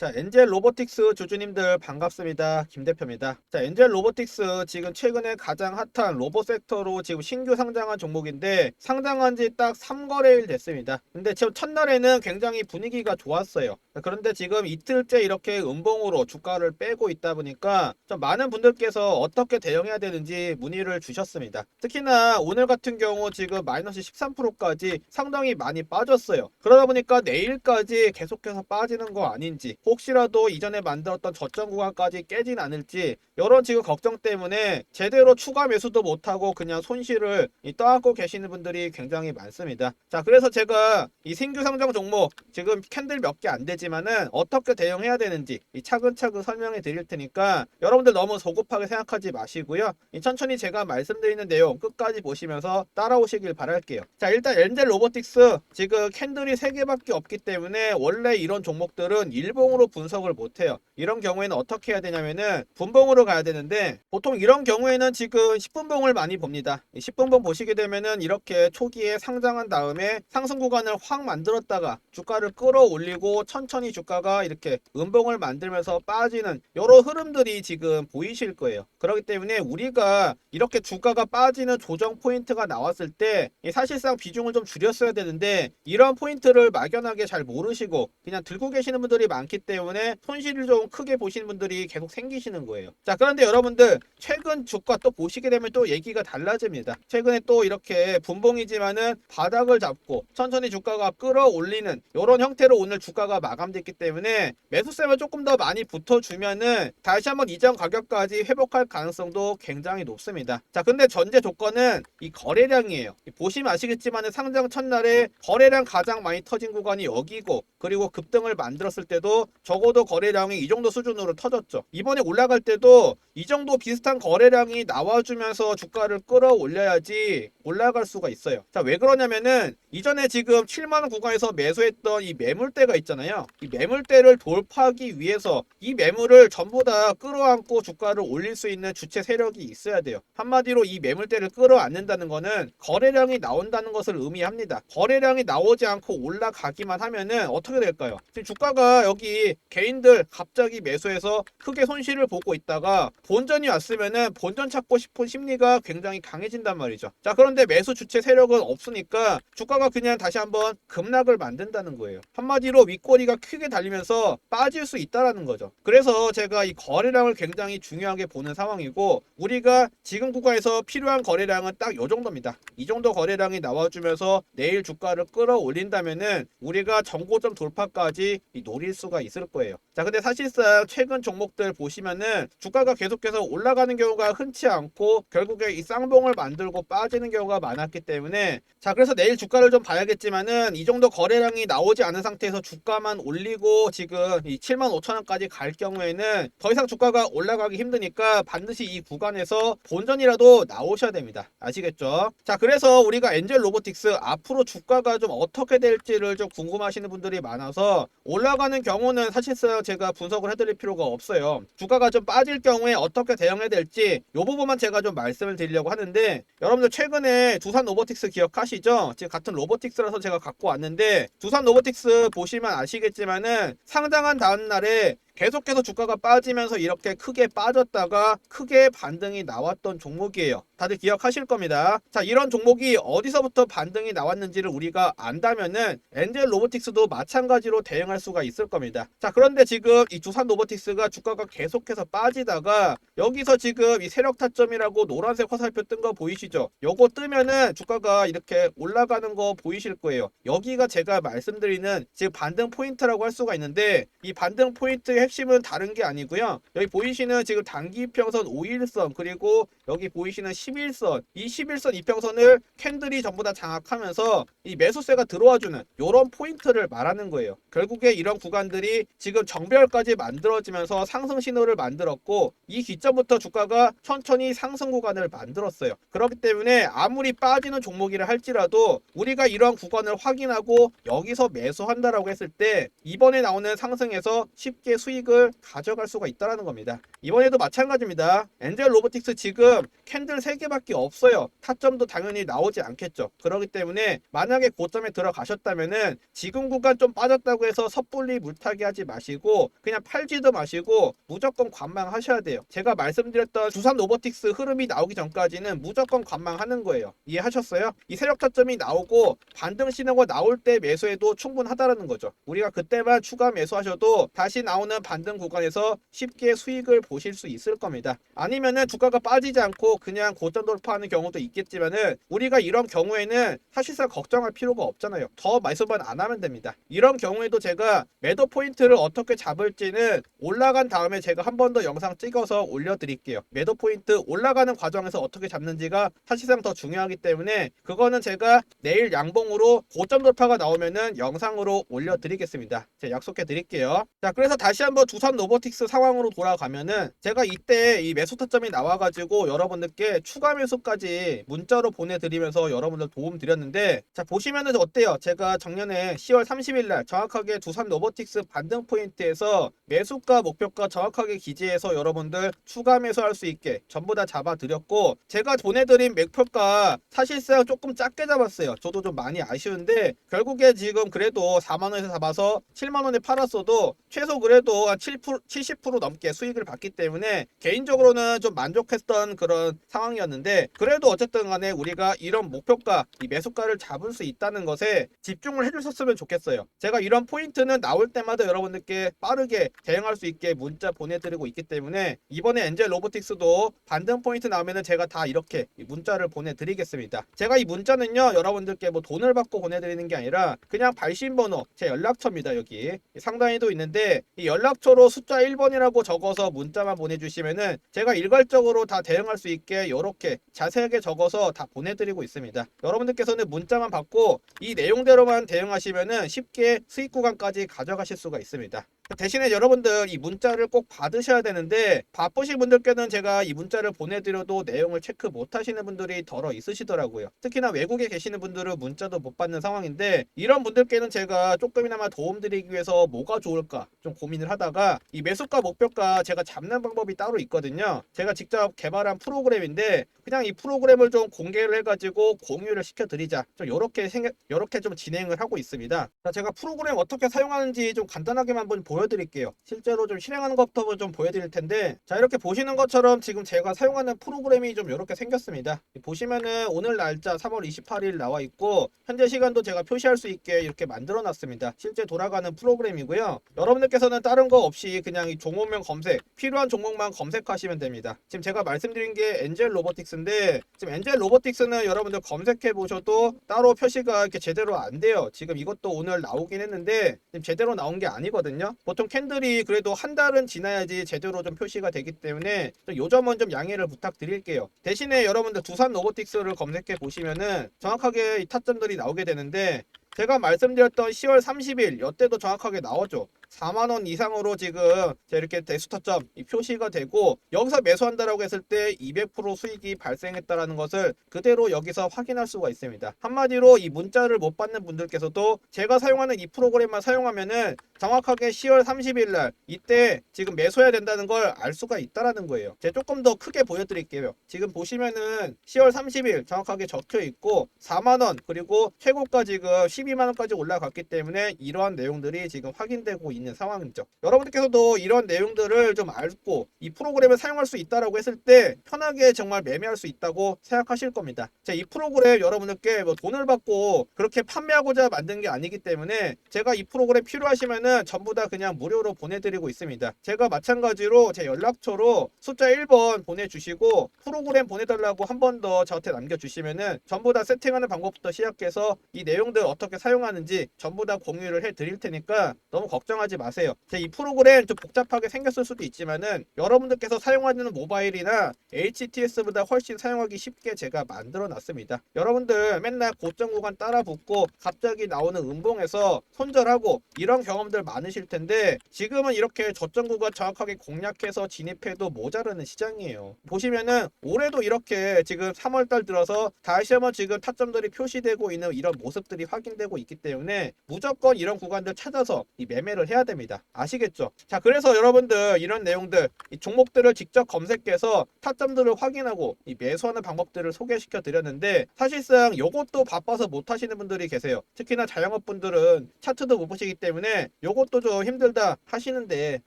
자, 엔젤 로보틱스 주주님들 반갑습니다. 김 대표입니다. 자, 엔젤 로보틱스 지금 최근에 가장 핫한 로봇 섹터로 지금 신규 상장한 종목인데 상장한 지 딱 3거래일 됐습니다. 근데 지금 첫날에는 굉장히 분위기가 좋았어요. 그런데 지금 이틀째 이렇게 음봉으로 주가를 빼고 있다 보니까 좀 많은 분들께서 어떻게 대응해야 되는지 문의를 주셨습니다. 특히나 오늘 같은 경우 지금 마이너스 13%까지 상당히 많이 빠졌어요. 그러다 보니까 내일까지 계속해서 빠지는 거 아닌지 혹시라도 이전에 만들었던 저점 구간까지 깨진 않을지 이런 지금 걱정 때문에 제대로 추가 매수도 못하고 그냥 손실을 이 떠안고 계시는 분들이 굉장히 많습니다. 자 그래서 제가 이 신규 상장 종목 지금 캔들 몇 개 안 되지만 은 어떻게 대응해야 되는지 이 차근차근 설명해 드릴 테니까 여러분들 너무 소급하게 생각하지 마시고요. 이 천천히 제가 말씀드리는 내용 끝까지 보시면서 따라오시길 바랄게요. 자 일단 엔젤 로보틱스 지금 캔들이 3개밖에 없기 때문에 원래 이런 종목들은 일봉으로 분석을 못해요. 이런 경우에는 어떻게 해야 되냐면은 분봉으로 가야 되는데 보통 이런 경우에는 지금 10분봉을 많이 봅니다. 10분봉 보시게 되면은 이렇게 초기에 상장한 다음에 상승 구간을 확 만들었다가 주가를 끌어올리고 천천히 주가가 이렇게 음봉을 만들면서 빠지는 이런 흐름들이 지금 보이실 거예요. 그렇기 때문에 우리가 이렇게 주가가 빠지는 조정 포인트가 나왔을 때이 사실상 비중을 좀 줄였어야 되는데 이런 포인트를 막연하게 잘 모르시고 그냥 들고 계시는 분들이 많기 때문에 손실을 좀 크게 보시는 분들이 계속 생기시는 거예요. 자, 그런데 여러분들 최근 주가 또 보시게 되면 또 얘기가 달라집니다. 최근에 또 이렇게 분봉이지만은 바닥을 잡고 천천히 주가가 끌어올리는 이런 형태로 오늘 주가가 마감됐기 때문에 매수세만 조금 더 많이 붙어주면은 다시 한번 이전 가격까지 회복할 가능성도 굉장히 높습니다. 자, 근데 전제 조건은 이 거래량이에요. 이 보시면 아시겠지만 상장 첫날에 거래량 가장 많이 터진 구간이 여기고 그리고 급등을 만들었을 때도 적어도 거래량이 이 정도 수준으로 터졌죠. 이번에 올라갈 때도 이 정도 비슷한 거래량이 나와주면서 주가를 끌어올려야지 올라갈 수가 있어요. 자, 왜 그러냐면은 이전에 지금 7만원 구간에서 매수했던 이 매물대가 있잖아요. 이 매물대를 돌파하기 위해서 이 매물을 전부 다 끌어안고 주가를 올릴 수 있는 주체 세력이 있어야 돼요. 한마디로 이 매물대를 끌어안는다는 거는 거래량이 나온다는 것을 의미합니다. 거래량이 나오지 않고 올라가기만 하면은 어떻게 될까요? 지금 주가가 여기 개인들 갑자기 매수해서 크게 손실을 보고 있다가 본전이 왔으면은 본전 찾고 싶은 심리가 굉장히 강해진단 말이죠. 자, 그런데 매수 주체 세력은 없으니까 주가가 그냥 다시 한번 급락을 만든다는 거예요. 한마디로 윗꼬리가 크게 달리면서 빠질 수 있다라는 거죠. 그래서 제가 이 거래량을 굉장히 중요하게 보는 상황이고 우리가 지금 구간에서 필요한 거래량은 딱 요 정도입니다. 이 정도 거래량이 나와주면서 내일 주가를 끌어올린다면은 우리가 정고점 돌파까지 이 노릴 수가 있을 거예요. 자, 근데 사실상 최근 종목들 보시면은 주가가 계속해서 올라가는 경우가 흔치 않고 결국에 이 쌍봉을 만들고 빠지는 경우가 많았기 때문에 자, 그래서 내일 주가를 좀 봐야겠지만은 이 정도 거래량이 나오지 않은 상태에서 주가만 올리고 지금 이 7만 5천 원까지 갈 경우에는 더 이상 주가가 올라가기 힘드니까 반드시 이 구간에서 본전이라도 나오셔야 됩니다. 아시겠죠? 자, 그래서 우리가 엔젤 로보틱스 앞으로 주가가 좀 어떻게 될지를 좀 궁금하시는 분들이 많아서 올라가는 경우는 사실상 제가 분석을 해드릴 필요가 없어요. 주가가 좀 빠질 경우에 어떻게 대응해야 될지 이 부분만 제가 좀 말씀을 드리려고 하는데 여러분들 최근에 두산 로보틱스 기억하시죠? 지금 같은 로보틱스라서 제가 갖고 왔는데 두산 로보틱스 보시면 아시겠지만 은 상장한 다음 날에 계속해서 주가가 빠지면서 이렇게 크게 빠졌다가 크게 반등이 나왔던 종목이에요. 다들 기억하실 겁니다. 자, 이런 종목이 어디서부터 반등이 나왔는지를 우리가 안다면은 엔젤 로보틱스도 마찬가지로 대응할 수가 있을 겁니다. 자, 그런데 지금 이 두산 로보틱스가 주가가 계속해서 빠지다가 여기서 지금 이 세력 타점이라고 노란색 화살표 뜬 거 보이시죠? 요거 뜨면은 주가가 이렇게 올라가는 거 보이실 거예요. 여기가 제가 말씀드리는 지금 반등 포인트라고 할 수가 있는데 이 반등 포인트의 핵심은 다른 게 아니고요. 여기 보이시는 지금 단기 이평선 5일선 그리고 여기 보이시는 11선 이 11선 이평선을 캔들이 전부 다 장악하면서 이 매수세가 들어와주는 이런 포인트를 말하는 거예요. 결국에 이런 구간들이 지금 정배열까지 만들어지면서 상승 신호를 만들었고 이 기점부터 주가가 천천히 상승 구간을 만들었어요. 그렇기 때문에 아무리 빠지는 종목이라 할지라도 우리가 이런 구간을 확인하고 여기서 매수한다라고 했을 때 이번에 나오는 상승에서 쉽게 수익 을 가져갈 수가 있다라는 겁니다. 이번에도 마찬가지입니다. 엔젤 로보틱스 지금 캔들 3개밖에 없어요. 타점도 당연히 나오지 않겠죠. 그렇기 때문에 만약에 고점에 들어가셨다면은 지금 구간 좀 빠졌다고 해서 섣불리 물타기 하지 마시고 그냥 팔지도 마시고 무조건 관망하셔야 돼요. 제가 말씀드렸던 두산 로보틱스 흐름이 나오기 전까지는 무조건 관망하는 거예요. 이해하셨어요? 이 세력 타점이 나오고 반등 신호가 나올 때 매수해도 충분하다라는 거죠. 우리가 그때만 추가 매수하셔도 다시 나오는 반등 구간에서 쉽게 수익을 보실 수 있을 겁니다. 아니면은 주가가 빠지지 않고 그냥 고점 돌파하는 경우도 있겠지만은 우리가 이런 경우에는 사실상 걱정할 필요가 없잖아요. 더 말씀만 안 하면 됩니다. 이런 경우에도 제가 매도 포인트를 어떻게 잡을지는 올라간 다음에 제가 한 번 더 영상 찍어서 올려드릴게요. 매도 포인트 올라가는 과정에서 어떻게 잡는지가 사실상 더 중요하기 때문에 그거는 제가 내일 양봉으로 고점 돌파가 나오면은 영상으로 올려드리겠습니다. 제가 약속해 드릴게요. 자, 그래서 다시 한번 두산 로보틱스 상황으로 돌아가면은 제가 이때 이 매수 타점이 나와가지고 여러분들께 추가 매수까지 문자로 보내드리면서 여러분들 도움 드렸는데 자 보시면은 어때요? 제가 작년에 10월 30일 날 정확하게 두산 로보틱스 반등 포인트에서 매수가 목표가 정확하게 기재해서 여러분들 추가 매수할 수 있게 전부 다 잡아드렸고 제가 보내드린 맥표가 사실상 조금 작게 잡았어요. 저도 좀 많이 아쉬운데 결국에 지금 그래도 4만 원에서 잡아서 7만 원에 팔았어도 최소 그래도 한 7%, 70% 넘게 수익을 봤기 때문에 개인적으로는 좀 만족했던 그런 상황이었는데 그래도 어쨌든 간에 우리가 이런 목표가 이 매수가를 잡을 수 있다는 것에 집중을 해주셨으면 좋겠어요. 제가 이런 포인트는 나올 때마다 여러분들께 빠르게 대응할 수 있게 문자 보내드리고 있기 때문에 이번에 엔젤 로보틱스도 반등 포인트 나오면은 제가 다 이렇게 이 문자를 보내드리겠습니다. 제가 이 문자는요 여러분들께 뭐 돈을 받고 보내드리는 게 아니라 그냥 발신번호 제 연락처입니다 여기 상단에도 있는데 이 연락처로 숫자 1번이라고 적어서 문자만 보내주시면은 제가 일괄적으로 다 대응할 수 있게 이렇게 자세하게 적어서 다 보내드리고 있습니다. 여러분들께서는 문자만 받고 이 내용대로만 대응하시면은 쉽게 수익 구간까지 가져가실 수가 있습니다. 대신에 여러분들 이 문자를 꼭 받으셔야 되는데 바쁘신 분들께는 제가 이 문자를 보내드려도 내용을 체크 못 하시는 분들이 덜어 있으시더라고요. 특히나 외국에 계시는 분들은 문자도 못 받는 상황인데 이런 분들께는 제가 조금이나마 도움드리기 위해서 뭐가 좋을까 좀 고민을 하다가 이 매수가 목표가 제가 잡는 방법이 따로 있거든요. 제가 직접 개발한 프로그램인데 그냥 이 프로그램을 좀 공개를 해가지고 공유를 시켜드리자. 좀 요렇게 생각, 요렇게 좀 진행을 하고 있습니다. 자, 제가 프로그램 어떻게 사용하는지 좀 간단하게만 한번 보여 드릴게요. 실제로 좀 실행하는 것부터 좀 보여드릴 텐데, 자, 이렇게 보시는 것처럼 지금 제가 사용하는 프로그램이 좀 이렇게 생겼습니다. 보시면은 오늘 날짜 3월 28일 나와 있고, 현재 시간도 제가 표시할 수 있게 이렇게 만들어 놨습니다. 실제 돌아가는 프로그램이고요. 여러분들께서는 다른 거 없이 그냥 이 종목명 검색, 필요한 종목만 검색하시면 됩니다. 지금 제가 말씀드린 게 엔젤 로보틱스인데, 지금 엔젤 로보틱스는 여러분들 검색해 보셔도 따로 표시가 이렇게 제대로 안 돼요. 지금 이것도 오늘 나오긴 했는데, 지금 제대로 나온 게 아니거든요. 보통 캔들이 그래도 한 달은 지나야지 제대로 좀 표시가 되기 때문에 요 점은 좀 양해를 부탁드릴게요. 대신에 여러분들 두산 로보틱스를 검색해 보시면은 정확하게 이 타점들이 나오게 되는데 제가 말씀드렸던 10월 30일 이때도 정확하게 나오죠. 4만 원 이상으로 지금 자, 이렇게 대수타점 이 표시가 되고 여기서 매수한다라고 했을 때 200% 수익이 발생했다라는 것을 그대로 여기서 확인할 수가 있습니다. 한마디로 이 문자를 못 받는 분들께서도 제가 사용하는 이 프로그램만 사용하면은 정확하게 10월 30일 날 이때 지금 매수해야 된다는 걸 알 수가 있다라는 거예요. 제가 조금 더 크게 보여드릴게요. 지금 보시면은 10월 30일 정확하게 적혀 있고 4만 원 그리고 최고가 지금 12만 원까지 올라갔기 때문에 이러한 내용들이 지금 확인되고 있는 상황이죠. 여러분들께서도 이런 내용들을 좀 알고 이 프로그램을 사용할 수 있다라고 했을 때 편하게 정말 매매할 수 있다고 생각하실 겁니다. 자, 이 프로그램 여러분들께 뭐 돈을 받고 그렇게 판매하고자 만든 게 아니기 때문에 제가 이 프로그램 필요하시면은 전부 다 그냥 무료로 보내드리고 있습니다. 제가 마찬가지로 제 연락처로 숫자 1번 보내주시고 프로그램 보내달라고 한 번 더 저한테 남겨주시면은 전부 다 세팅하는 방법부터 시작해서 이 내용들 어떻게 사용하는지 전부 다 공유를 해 드릴 테니까 너무 걱정하지 마세요. 제이 프로그램 좀 복잡하게 생겼을 수도 있지만은 여러분들께서 사용하는 모바일이나 HTS보다 훨씬 사용하기 쉽게 제가 만들어 놨습니다. 여러분들 맨날 고점 구간 따라 붙고 갑자기 나오는 음봉에서 손절하고 이런 경험들 많으실 텐데 지금은 이렇게 저점 구간 정확하게 공략해서 진입해도 모자르는 시장이에요. 보시면은 올해도 이렇게 지금 3월 달 들어서 다시 한번 지금 타점들이 표시되고 있는 이런 모습들이 확인 되고 예상되고 있기 때문에 무조건 이런 구간들 찾아서 이 매매를 해야 됩니다. 아시겠죠? 자, 그래서 여러분들 이런 내용들 이 종목들을 직접 검색해서 타점들을 확인하고 이 매수하는 방법들을 소개시켜 드렸는데 사실상 요것도 바빠서 못 하시는 분들이 계세요. 특히나 자영업 분들은 차트도 못 보시기 때문에 요것도 좀 힘들다 하시는데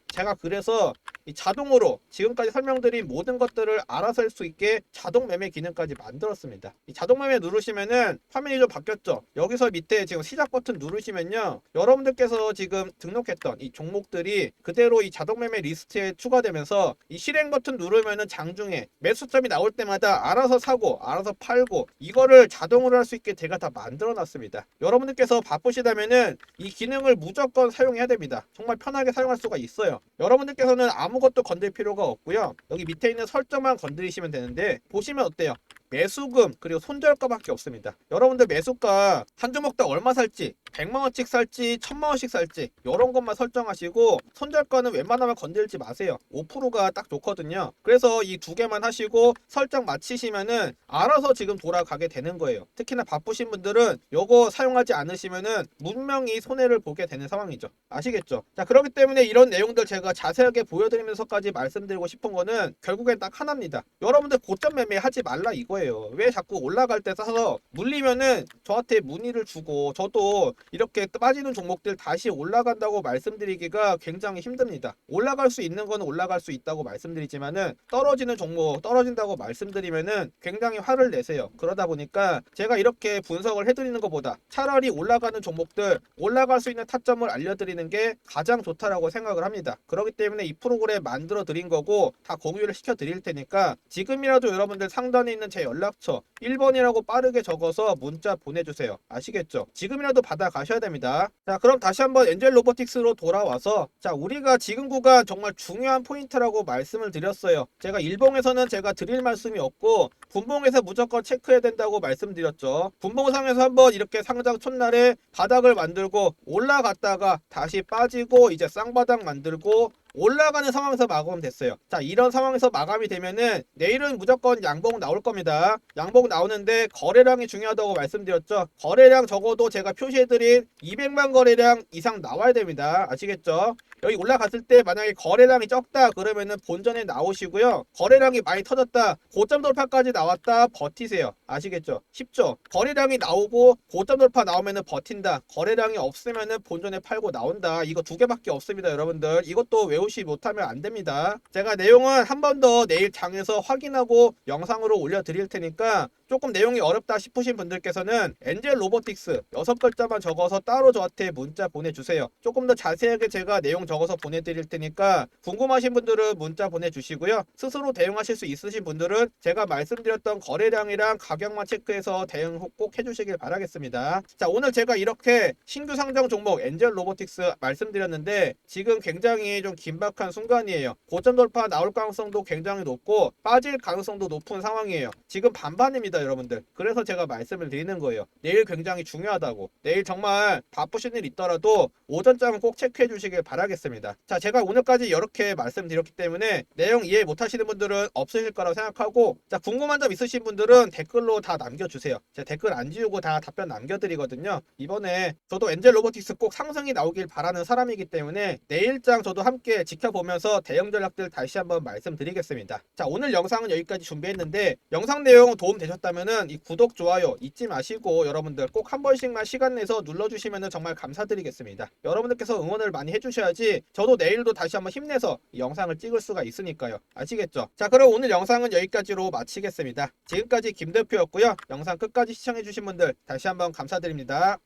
제가 그래서 이 자동으로 지금까지 설명드린 모든 것들을 알아서 할 수 있게 자동 매매 기능까지 만들었습니다. 이 자동 매매 누르시면은 화면이 좀 바뀌었죠. 여기서 밑에 지금 시작 버튼 누르시면요. 여러분들께서 지금 등록했던 이 종목들이 그대로 이 자동 매매 리스트에 추가되면서 이 실행 버튼 누르면은 장중에 매수점이 나올 때마다 알아서 사고 알아서 팔고 이거를 자동으로 할 수 있게 제가 다 만들어 놨습니다. 여러분들께서 바쁘시다면은 이 기능을 무조건 사용해야 됩니다. 정말 편하게 사용할 수가 있어요. 여러분들께서는 아무 것도 건들 필요가 없고요. 여기 밑에 있는 설정만 건드리시면 되는데 보시면 어때요? 매수금 그리고 손절가밖에 없습니다. 여러분들 매수가 한 주먹당 얼마 살지 100만 원씩 살지 1000만 원씩 살지 이런 것만 설정하시고 손절가는 웬만하면 건들지 마세요. 5%가 딱 좋거든요. 그래서 이 두 개만 하시고 설정 마치시면은 알아서 지금 돌아가게 되는 거예요. 특히나 바쁘신 분들은 요거 사용하지 않으시면은 분명히 손해를 보게 되는 상황이죠. 아시겠죠? 자 그렇기 때문에 이런 내용들 제가 자세하게 보여드리면서까지 말씀드리고 싶은 거는 결국엔 딱 하나입니다. 여러분들 고점 매매 하지 말라 이거예요. 왜 자꾸 올라갈 때 사서 물리면은 저한테 문의를 주고 저도 이렇게 빠지는 종목들 다시 올라간다고 말씀드리기가 굉장히 힘듭니다. 올라갈 수 있는 거는 올라갈 수 있다고 말씀드리지만은 떨어지는 종목 떨어진다고 말씀드리면은 굉장히 화를 내세요. 그러다 보니까 제가 이렇게 분석을 해드리는 것보다 차라리 올라가는 종목들 올라갈 수 있는 타점을 알려드리는 게 가장 좋다라고 생각을 합니다. 그렇기 때문에 이 프로그램 만들어 드린 거고 다 공유를 시켜 드릴 테니까 지금이라도 여러분들 상단에 있는 제 연락처 1번이라고 빠르게 적어서 문자 보내주세요. 아시겠죠? 지금이라도 받아 가셔야 됩니다. 자, 그럼 다시 한번 엔젤 로보틱스로 돌아와서 자, 우리가 지금 구간 정말 중요한 포인트라고 말씀을 드렸어요. 제가 일봉에서는 제가 드릴 말씀이 없고 분봉에서 무조건 체크해야 된다고 말씀드렸죠. 분봉상에서 한번 이렇게 상장 첫날에 바닥을 만들고 올라갔다가 다시 빠지고 이제 쌍바닥 만들고 올라가는 상황에서 마감 됐어요. 자, 이런 상황에서 마감이 되면은 내일은 무조건 양봉 나올 겁니다. 양봉 나오는데 거래량이 중요하다고 말씀드렸죠. 거래량 적어도 제가 표시해드린 200만 거래량 이상 나와야 됩니다. 아시겠죠? 여기 올라갔을 때 만약에 거래량이 적다 그러면은 본전에 나오시고요. 거래량이 많이 터졌다. 고점 돌파까지 나왔다. 버티세요. 아시겠죠? 쉽죠? 거래량이 나오고 고점 돌파 나오면은 버틴다. 거래량이 없으면은 본전에 팔고 나온다. 이거 두 개밖에 없습니다, 여러분들. 이것도 외우시 못하면 안 됩니다. 제가 내용은 한 번 더 내일 장에서 확인하고 영상으로 올려 드릴 테니까 조금 내용이 어렵다 싶으신 분들께서는 엔젤 로보틱스 여섯 글자만 적어서 따로 저한테 문자 보내주세요. 조금 더 자세하게 제가 내용 적어서 보내드릴 테니까 궁금하신 분들은 문자 보내주시고요. 스스로 대응하실 수 있으신 분들은 제가 말씀드렸던 거래량이랑 가격만 체크해서 대응 꼭 해주시길 바라겠습니다. 자 오늘 제가 이렇게 신규 상장 종목 엔젤 로보틱스 말씀드렸는데 지금 굉장히 좀 긴박한 순간이에요. 고점 돌파 나올 가능성도 굉장히 높고 빠질 가능성도 높은 상황이에요. 지금 반반입니다, 여러분들. 그래서 제가 말씀을 드리는 거예요. 내일 굉장히 중요하다고. 내일 정말 바쁘신 일 있더라도 오전장은 꼭 체크해 주시길 바라겠습니다. 자, 제가 오늘까지 이렇게 말씀드렸기 때문에 내용 이해 못 하시는 분들은 없으실 거라고 생각하고 자, 궁금한 점 있으신 분들은 댓글로 다 남겨 주세요. 제가 댓글 안 지우고 다 답변 남겨 드리거든요. 이번에 저도 엔젤 로보틱스 꼭 상승이 나오길 바라는 사람이기 때문에 내일장 저도 함께 지켜보면서 대응 전략들 다시 한번 말씀드리겠습니다. 자, 오늘 영상은 여기까지 준비했는데 영상 내용 도움 되셨다면 은 이 구독, 좋아요 잊지 마시고 여러분들 꼭 한 번씩만 시간 내서 눌러주시면 정말 감사드리겠습니다. 여러분들께서 응원을 많이 해주셔야지 저도 내일도 다시 한번 힘내서 이 영상을 찍을 수가 있으니까요. 아시겠죠? 자, 그럼 오늘 영상은 여기까지로 마치겠습니다. 지금까지 김 대표였고요. 영상 끝까지 시청해주신 분들 다시 한번 감사드립니다.